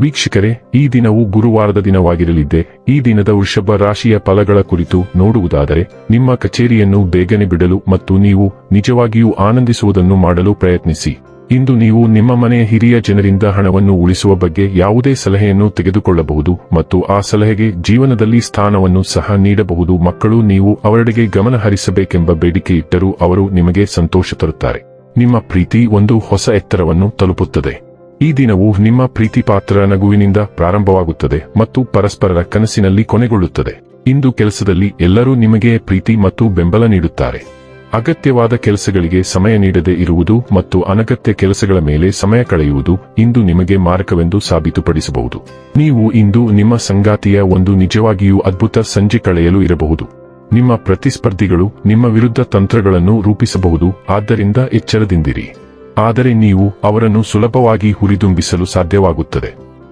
ವೀಕ್ಷಕರೇ, ಈ ದಿನವು ಗುರುವಾರದ ದಿನವಾಗಿರಲಿದ್ದೆ, ಈ ದಿನದ ವೃಷಭ ರಾಶಿಯ ಫಲಗಳ ಕುರಿತು ನೋಡುವುದಾದರೆ, ನಿಮ್ಮ ಕಚೇರಿಯನ್ನು ಬೇಗನೆ ಬಿಡಲು ಮತ್ತು ನೀವು ನಿಜವಾಗಿಯೂ ಆನಂದಿಸುವುದನ್ನು ಮಾಡಲು ಪ್ರಯತ್ನಿಸಿ. ಇಂದು ನೀವು ನಿಮ್ಮ ಮನೆಯ ಹಿರಿಯ ಜನರಿಂದ ಹಣವನ್ನು ಉಳಿಸುವ ಬಗ್ಗೆ ಯಾವುದೇ ಸಲಹೆಯನ್ನು ತೆಗೆದುಕೊಳ್ಳಬಹುದು ಮತ್ತು ಆ ಸಲಹೆಗೆ ಜೀವನದಲ್ಲಿ ಸ್ಥಾನವನ್ನು ಸಹ ನೀಡಬಹುದು. ಮಕ್ಕಳು, ನೀವು ಅವರೆಡೆಗೆ ಗಮನ ಹರಿಸಬೇಕೆಂಬ ಬೇಡಿಕೆ ಇಟ್ಟರೂ ಅವರು ನಿಮಗೆ ಸಂತೋಷ ತರುತ್ತಾರೆ. ನಿಮ್ಮ ಪ್ರೀತಿ ಒಂದು ಹೊಸ ಎತ್ತರವನ್ನು ತಲುಪುತ್ತದೆ. ಈ ದಿನವು ನಿಮ್ಮ ಪ್ರೀತಿಪಾತ್ರ ನಗುವಿನಿಂದ ಪ್ರಾರಂಭವಾಗುತ್ತದೆ ಮತ್ತು ಪರಸ್ಪರರ ಕನಸಿನಲ್ಲಿ ಕೊನೆಗೊಳ್ಳುತ್ತದೆ. ಇಂದು ಕೆಲಸದಲ್ಲಿ ಎಲ್ಲರೂ ನಿಮಗೆ ಪ್ರೀತಿ ಮತ್ತು ಬೆಂಬಲ ನೀಡುತ್ತಾರೆ. ಅಗತ್ಯವಾದ ಕೆಲಸಗಳಿಗೆ ಸಮಯ ನೀಡದೇ ಇರುವುದು ಮತ್ತು ಅನಗತ್ಯ ಕೆಲಸಗಳ ಮೇಲೆ ಸಮಯ ಕಳೆಯುವುದು ಇಂದು ನಿಮಗೆ ಮಾರಕವೆಂದು ಸಾಬೀತುಪಡಿಸಬಹುದು. ನೀವು ಇಂದು ನಿಮ್ಮ ಸಂಗಾತಿಯ ಒಂದು ನಿಜವಾಗಿಯೂ ಅದ್ಭುತ ಸಂಜೆ ಕಳೆಯಲು ಇರಬಹುದು. ನಿಮ್ಮ ಪ್ರತಿಸ್ಪರ್ಧಿಗಳು ನಿಮ್ಮ ವಿರುದ್ಧ ತಂತ್ರಗಳನ್ನು ರೂಪಿಸಬಹುದು, ಆದ್ದರಿಂದ ಎಚ್ಚರದಿಂದಿರಿ. ಆದರೆ ನೀವು ಅವರನ್ನು ಸುಲಭವಾಗಿ ಹುರಿದುಂಬಿಸಲು ಸಾಧ್ಯವಾಗುತ್ತದೆ.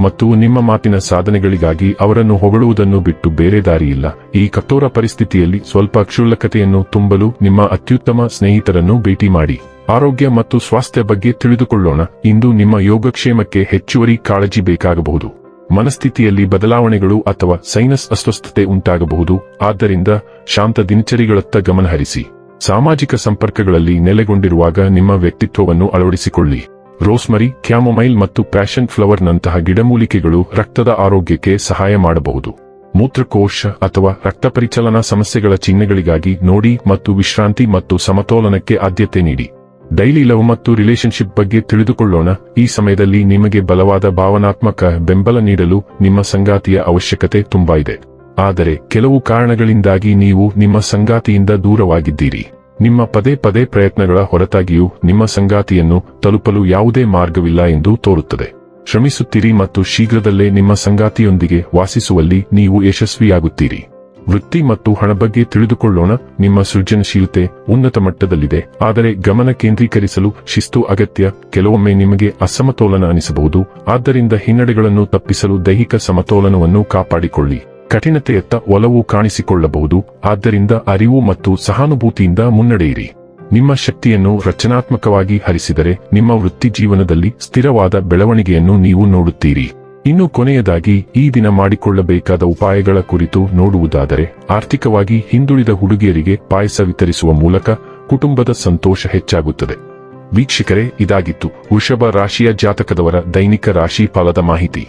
ಮತ್ತು ನಿಮ್ಮ ಮಾತಿನ ಸಾಧನೆಗಳಿಗಾಗಿ ಅವರನ್ನು ಹೊಗಳುವುದನ್ನು ಬಿಟ್ಟು ಬೇರೆ ದಾರಿಯಿಲ್ಲ. ಈ ಕಠೋರ ಪರಿಸ್ಥಿತಿಯಲ್ಲಿ ಸ್ವಲ್ಪ ಕ್ಷುಲ್ಲಕತೆಯನ್ನು ತುಂಬಲು ನಿಮ್ಮ ಅತ್ಯುತ್ತಮ ಸ್ನೇಹಿತರನ್ನು ಭೇಟಿ ಮಾಡಿ. ಆರೋಗ್ಯ ಮತ್ತು ಸ್ವಾಸ್ಥ್ಯ ಬಗ್ಗೆ ತಿಳಿದುಕೊಳ್ಳೋಣ. ಇಂದು ನಿಮ್ಮ ಯೋಗಕ್ಷೇಮಕ್ಕೆ ಹೆಚ್ಚುವರಿ ಕಾಳಜಿ ಬೇಕಾಗಬಹುದು. ಮನಸ್ಥಿತಿಯಲ್ಲಿ ಬದಲಾವಣೆಗಳು ಅಥವಾ ಸೈನಸ್ ಅಸ್ವಸ್ಥತೆ ಉಂಟಾಗಬಹುದು. ಆದ್ದರಿಂದ ಶಾಂತ ದಿನಚರಿಗಳತ್ತ ಗಮನಹರಿಸಿ. ಸಾಮಾಜಿಕ ಸಂಪರ್ಕಗಳಲ್ಲಿ ನೆಲೆಗೊಂಡಿರುವಾಗ ನಿಮ್ಮ ವ್ಯಕ್ತಿತ್ವವನ್ನು ಅಳವಡಿಸಿಕೊಳ್ಳಿ. ರೋಸ್ಮರಿ, ಕ್ಯಾಮೊಮೈಲ್ ಮತ್ತು ಪ್ಯಾಷನ್ ಫ್ಲವರ್ನಂತಹ ಗಿಡಮೂಲಿಕೆಗಳು ರಕ್ತದ ಆರೋಗ್ಯಕ್ಕೆ ಸಹಾಯ ಮಾಡಬಹುದು. ಮೂತ್ರಕೋಶ ಅಥವಾ ರಕ್ತ ಪರಿಚಲನಾ ಸಮಸ್ಯೆಗಳ ಚಿಹ್ನೆಗಳಿಗಾಗಿ ನೋಡಿ ಮತ್ತು ವಿಶ್ರಾಂತಿ ಮತ್ತು ಸಮತೋಲನಕ್ಕೆ ಆದ್ಯತೆ ನೀಡಿ. ಡೈಲಿ ಲವ್ ಮತ್ತು ರಿಲೇಶನ್ಶಿಪ್ ಬಗ್ಗೆ ತಿಳಿದುಕೊಳ್ಳೋಣ. ಈ ಸಮಯದಲ್ಲಿ ನಿಮಗೆ ಬಲವಾದ ಭಾವನಾತ್ಮಕ ಬೆಂಬಲ ನೀಡಲು ನಿಮ್ಮ ಸಂಗಾತಿಯ ಅವಶ್ಯಕತೆ ತುಂಬಾ ಇದೆ. ಆದರೆ ಕೆಲವು ಕಾರಣಗಳಿಂದಾಗಿ ನೀವು ನಿಮ್ಮ ಸಂಗಾತಿಯಿಂದ ದೂರವಾಗಿದ್ದೀರಿ. ನಿಮ್ಮ ಪದೇ ಪದೇ ಪ್ರಯತ್ನಗಳ ಹೊರತಾಗಿಯೂ ನಿಮ್ಮ ಸಂಗಾತಿಯನ್ನು ತಲುಪಲು ಯಾವುದೇ ಮಾರ್ಗವಿಲ್ಲ ಎಂದು ತೋರುತ್ತದೆ. ಶ್ರಮಿಸುತ್ತೀರಿ ಮತ್ತು ಶೀಘ್ರದಲ್ಲೇ ನಿಮ್ಮ ಸಂಗಾತಿಯೊಂದಿಗೆ ವಾಸಿಸುವಲ್ಲಿ ನೀವು ಯಶಸ್ವಿಯಾಗುತ್ತೀರಿ. ವೃತ್ತಿ ಮತ್ತು ಹಣ ಬಗ್ಗೆ ತಿಳಿದುಕೊಳ್ಳೋಣ. ನಿಮ್ಮ ಸೃಜನಶೀಲತೆ ಉನ್ನತ ಮಟ್ಟದಲ್ಲಿದೆ. ಆದರೆ ಗಮನ ಕೇಂದ್ರೀಕರಿಸಲು ಶಿಸ್ತು ಅಗತ್ಯ. ಕೆಲವೊಮ್ಮೆ ನಿಮಗೆ ಅಸಮತೋಲನ ಅನಿಸಬಹುದು. ಆದ್ದರಿಂದ ಹಿನ್ನಡೆಗಳನ್ನು ತಪ್ಪಿಸಲು ದೈಹಿಕ ಸಮತೋಲನವನ್ನು ಕಾಪಾಡಿಕೊಳ್ಳಿ. ಕಠಿಣತೆಯತ್ತ ಒಲವು ಕಾಣಿಸಿಕೊಳ್ಳಬಹುದು. ಆದ್ದರಿಂದ ಅರಿವು ಮತ್ತು ಸಹಾನುಭೂತಿಯಿಂದ ಮುನ್ನಡೆಯಿರಿ. ನಿಮ್ಮ ಶಕ್ತಿಯನ್ನು ರಚನಾತ್ಮಕವಾಗಿ ಹರಿಸಿದರೆ ನಿಮ್ಮ ವೃತ್ತಿ ಜೀವನದಲ್ಲಿ ಸ್ಥಿರವಾದ ಬೆಳವಣಿಗೆಯನ್ನು ನೀವು ನೋಡುತ್ತೀರಿ. ಇನ್ನು ಕೊನೆಯದಾಗಿ, ಈ ದಿನ ಮಾಡಿಕೊಳ್ಳಬೇಕಾದ ಉಪಾಯಗಳ ಕುರಿತು ನೋಡುವುದಾದರೆ, ಆರ್ಥಿಕವಾಗಿ ಹಿಂದುಳಿದ ಹುಡುಗಿಯರಿಗೆ ಪಾಯಸ ವಿತರಿಸುವ ಮೂಲಕ ಕುಟುಂಬದ ಸಂತೋಷ ಹೆಚ್ಚಾಗುತ್ತದೆ. ವೀಕ್ಷಕರೇ, ಇದಾಗಿತ್ತು ವೃಷಭ ರಾಶಿಯ ಜಾತಕದವರ ದೈನಿಕ ರಾಶಿ ಫಲದ ಮಾಹಿತಿ.